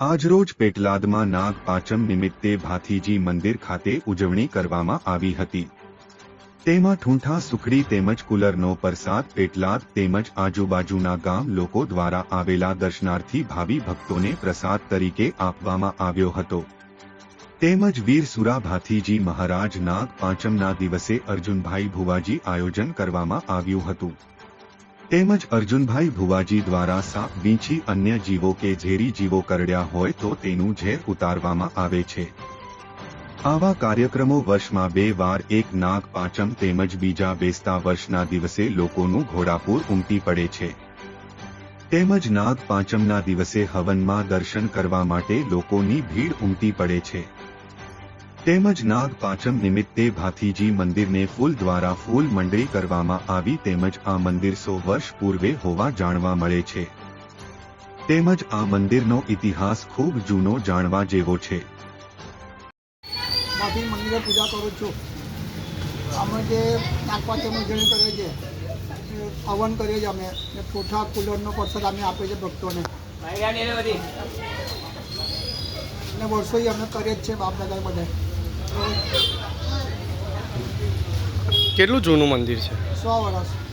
આજરોજ પેટલાદમાં નાગ પાંચમ નિમિત્તે ભાથીજી મંદિર ખાતે ઉજવણી કરવામાં આવી હતી. તેમાં ઠૂંઠા સુખડી તેમજ કુલરનો પ્રસાદ, પેટલાદ તેમજ આજુબાજુના ગામ લોકો દ્વારા આવેલા દર્શનાર્થી ભાવિ ભક્તોને પ્રસાદ તરીકે આપવામાં આવ્યો હતો. તેમજ વીરસુરા ભાથીજી મહારાજ નાગ પાંચમના દિવસે અર્જુનભાઈ ભુવાજી આયોજન કરવામાં આવ્યું હતું. તેમજ અર્જુનભાઈ ભુવાજી દ્વારા સાપ વીંછી અન્ય જીવો કે ઝેરી જીવો કરડ્યા હોય તો તેનું ઝેર ઉતારવામાં આવે છે. આવા કાર્યક્રમો વર્ષમાં બે વાર એક નાગ પાંચમ તેમજ બીજા બેસતા વર્ષના દિવસે લોકોનું ઘોડાપૂર ઉમટી પડે છે. તેમજ નાગ પાંચમના દિવસે હવનમાં દર્શન કરવા માટે લોકોની ભીડ ઉમટી પડે છે. તેમજ નાગ પાંચમ નિમિત્તે ભાથીજી મંદિરને ફૂલ દ્વારા ફૂલ મંડળી કરવામાં આવી તેમજ આ મંદિર સો વર્ષ પૂર્વે હોવા જાણવા મળે છે. તેમજ આ મંદિરનો ઇતિહાસ ખૂબ જૂનો જાણવા જેવો છે. માથી મંદિરે પૂજા કરું છું. અમે જે નાગપાંચમની ઉજવણી કરીએ છીએ હવન કરીએ છીએ અમે. ને કુલરનો પ્રસાદ અમે આપીએ છીએ ભક્તોને. ને વર્ષોથી અમે કરીએ જ છીએ બાપ દાદા બધા કેટલું જૂનું મંદિર છે? સો વર્ષ.